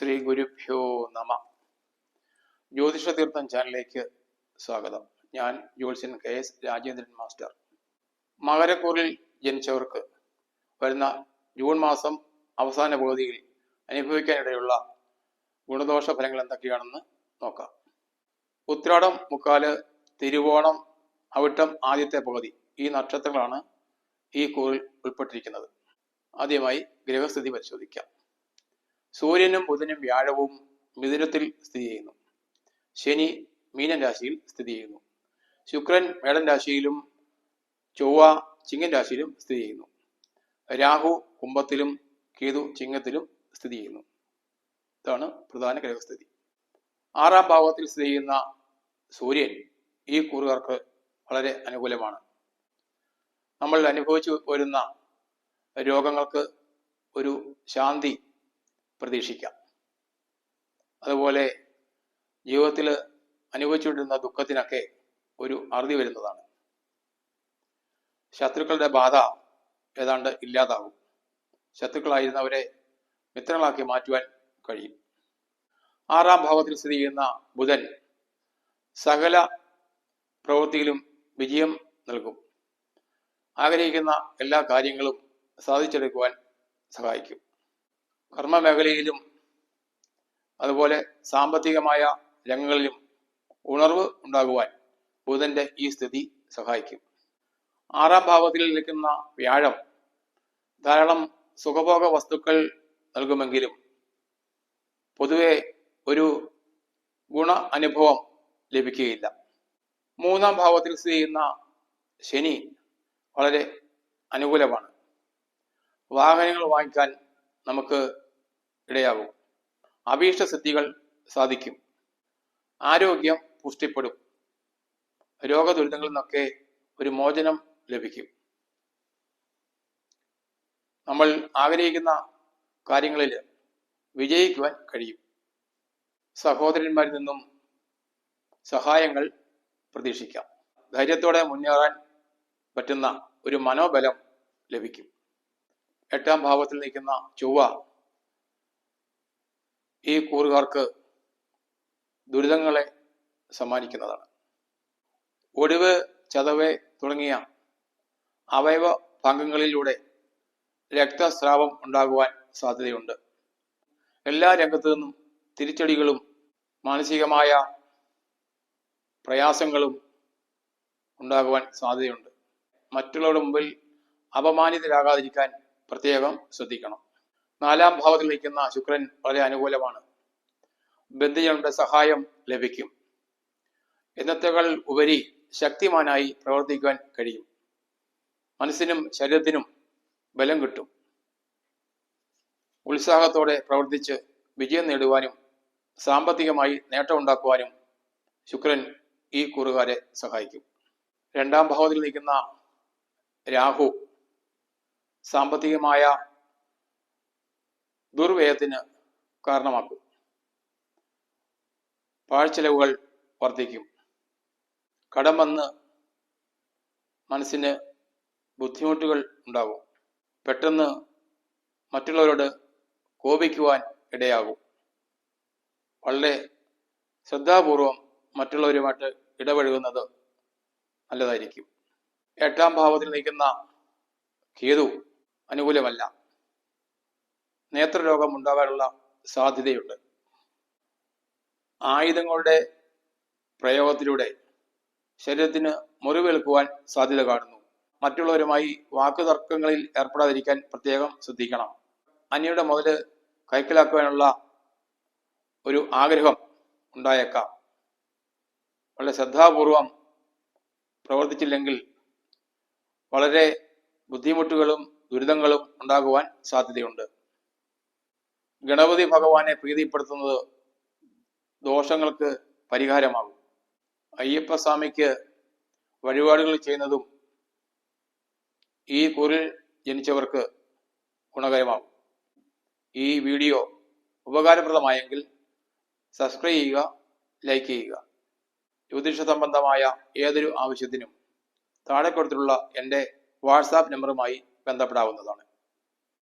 ശ്രീ ഗുരുഭ്യോ നമ. ജ്യോതിഷ തീർത്ഥം ചാനലിലേക്ക് സ്വാഗതം. ഞാൻ ജ്യോത്സ്യൻ കെ എസ് രാജേന്ദ്രൻ മാസ്റ്റർ. മകരക്കൂറിൽ ജനിച്ചവർക്ക് വരുന്ന ജൂൺ മാസം അവസാന പകുതിയിൽ അനുഭവിക്കാനിടയുള്ള ഗുണദോഷ ഫലങ്ങൾ എന്തൊക്കെയാണെന്ന് നോക്കാം. ഉത്രാടം മുക്കാൽ തിരുവോണം അവിട്ടം ആദ്യത്തെ പകുതി ഈ നക്ഷത്രങ്ങളാണ് ഈ കൂറിൽ ഉൾപ്പെട്ടിരിക്കുന്നത്. ആദ്യമായി ഗ്രഹസ്ഥിതി പരിശോധിക്കാം. സൂര്യനും ബുധനും വ്യാഴവും മിഥുനത്തിൽ സ്ഥിതി ചെയ്യുന്നു. ശനി മീനൻ രാശിയിൽ സ്ഥിതി ചെയ്യുന്നു. ശുക്രൻ മേടൻ രാശിയിലും ചൊവ്വ ചിങ്ങൻ രാശിയിലും സ്ഥിതി ചെയ്യുന്നു. രാഹു കുംഭത്തിലും കേതു ചിങ്ങത്തിലും സ്ഥിതി ചെയ്യുന്നു. ഇതാണ് പ്രധാന ഗ്രഹസ്ഥിതി. ആറാം ഭാവത്തിൽ സ്ഥിതി ചെയ്യുന്ന സൂര്യൻ ഈ കൂറുകാർക്ക് വളരെ അനുകൂലമാണ്. നമ്മൾ അനുഭവിച്ചു വരുന്ന രോഗങ്ങൾക്ക് ഒരു ശാന്തി പ്രതീക്ഷിക്കാം. അതുപോലെ ജീവിതത്തിൽ അനുഭവിച്ചുകൊണ്ടിരുന്ന ദുഃഖത്തിനൊക്കെ ഒരു അറുതി വരുന്നതാണ്. ശത്രുക്കളുടെ ബാധ ഏതാണ്ട് ഇല്ലാതാവും. ശത്രുക്കളായിരുന്നവരെ മിത്രങ്ങളാക്കി മാറ്റുവാൻ കഴിയും. ആറാം ഭാവത്തിൽ സ്ഥിതി ചെയ്യുന്ന ബുധൻ സകല പ്രവൃത്തിയിലും വിജയം നൽകും. ആഗ്രഹിക്കുന്ന എല്ലാ കാര്യങ്ങളും സാധിച്ചെടുക്കുവാൻ സഹായിക്കും. കർമ്മ മേഖലയിലും അതുപോലെ സാമ്പത്തികമായ രംഗങ്ങളിലും ഉണർവ് ഉണ്ടാകുവാൻ ബുധന്റെ ഈ സ്ഥിതി സഹായിക്കും. ആറാം ഭാവത്തിൽ നിൽക്കുന്ന വ്യാഴം ധാരാളം സുഖഭോഗ വസ്തുക്കൾ നൽകുമെങ്കിലും പൊതുവെ ഒരു ഗുണ അനുഭവം ലഭിക്കുകയില്ല. മൂന്നാം ഭാവത്തിൽ സ്ഥിതി ചെയ്യുന്ന ശനി വളരെ അനുകൂലമാണ്. വാഹനങ്ങൾ വാങ്ങിക്കാൻ നമുക്ക് ഇടയാകും. അഭീഷ്ട സിദ്ധികൾ സാധിക്കും. ആരോഗ്യം പുഷ്ടിപ്പെടും. രോഗദുരിതങ്ങളിൽ നിന്നൊക്കെ ഒരു മോചനം ലഭിക്കും. നമ്മൾ ആഗ്രഹിക്കുന്ന കാര്യങ്ങളിൽ വിജയിക്കുവാൻ കഴിയും. സഹോദരന്മാരിൽ നിന്നും സഹായങ്ങൾ പ്രതീക്ഷിക്കാം. ധൈര്യത്തോടെ മുന്നേറാൻ പറ്റുന്ന ഒരു മനോബലം ലഭിക്കും. എട്ടാം ഭാവത്തിൽ നിൽക്കുന്ന ചൊവ്വ ഈ കൂറുകാർക്ക് ദുരിതങ്ങളെ സമ്മാനിക്കുന്നതാണ്. ഒടിവ് ചതവ് തുടങ്ങിയ അവയവ ഭാഗങ്ങളിലൂടെ രക്തസ്രാവം ഉണ്ടാകുവാൻ സാധ്യതയുണ്ട്. എല്ലാ രംഗത്തു നിന്നും തിരിച്ചടികളും മാനസികമായ പ്രയാസങ്ങളും ഉണ്ടാകുവാൻ സാധ്യതയുണ്ട്. മറ്റുള്ളവരുടെ മുമ്പിൽ അപമാനിതരാകാതിരിക്കാൻ പ്രത്യേകം ശ്രദ്ധിക്കണം. നാലാം ഭാവത്തിൽ നിൽക്കുന്ന ശുക്രൻ വളരെ അനുകൂലമാണ്. ബന്ധുജനുടെ സഹായം ലഭിക്കും. എന്നത്തേക്കാൾ ഉപരി ശക്തിമാനായി പ്രവർത്തിക്കുവാൻ കഴിയും. മനസ്സിനും ശരീരത്തിനും ബലം കിട്ടും. ഉത്സാഹത്തോടെ പ്രവർത്തിച്ച് വിജയം നേടുവാനും സാമ്പത്തികമായി നേട്ടമുണ്ടാക്കുവാനും ശുക്രൻ ഈ കൂറുകാരെ സഹായിക്കും. രണ്ടാം ഭാവത്തിൽ നിൽക്കുന്ന രാഹു സാമ്പത്തികമായ ദുർവ്യയത്തിന് കാരണമാക്കും. പാഴ്ചെലവുകൾ വർദ്ധിക്കും. കടം വന്ന് മനസ്സിന് ബുദ്ധിമുട്ടുകൾ ഉണ്ടാകും പെട്ടെന്ന് മറ്റുള്ളവരോട് കോപിക്കുവാൻ ഇടയാകും. വളരെ ശ്രദ്ധാപൂർവം മറ്റുള്ളവരുമായിട്ട് ഇടപഴകുന്നത് നല്ലതായിരിക്കും. എട്ടാം ഭാവത്തിൽ നിൽക്കുന്ന കേതു അനുകൂലമല്ല. നേത്രരോഗം ഉണ്ടാകാനുള്ള സാധ്യതയുണ്ട്. ആയുധങ്ങളുടെ പ്രയോഗത്തിലൂടെ ശരീരത്തിന് മുറിവേൽക്കുവാൻ സാധ്യത കാണുന്നു. മറ്റുള്ളവരുമായി വാക്കുതർക്കങ്ങളിൽ ഏർപ്പെടാതിരിക്കാൻ പ്രത്യേകം ശ്രദ്ധിക്കണം. അന്യയുടെ മുതൽ കൈക്കലാക്കുവാനുള്ള ഒരു ആഗ്രഹം ഉണ്ടായേക്കാം. വളരെ ശ്രദ്ധാപൂർവം പ്രവർത്തിച്ചില്ലെങ്കിൽ വളരെ ബുദ്ധിമുട്ടുകളും ദുരിതങ്ങളും ഉണ്ടാകുവാൻ സാധ്യതയുണ്ട്. ഗണപതി ഭഗവാനെ പ്രീതിപ്പെടുത്തുന്നത് ദോഷങ്ങൾക്ക് പരിഹാരമാകും. അയ്യപ്പസ്വാമിക്ക് വഴിപാടുകൾ ചെയ്യുന്നതും ഈ കുറിൽ ജനിച്ചവർക്ക് ഗുണകരമാകും. ഈ വീഡിയോ ഉപകാരപ്രദമായെങ്കിൽ സബ്സ്ക്രൈബ് ചെയ്യുക ലൈക്ക് ചെയ്യുക. ജ്യോതിഷ സംബന്ധമായ ഏതൊരു ആവശ്യത്തിനും താഴെ കൊടുത്തിട്ടുള്ള എന്റെ വാട്സാപ്പ് നമ്പറുമായി ബന്ധപ്പെടാവുന്നതാണ്.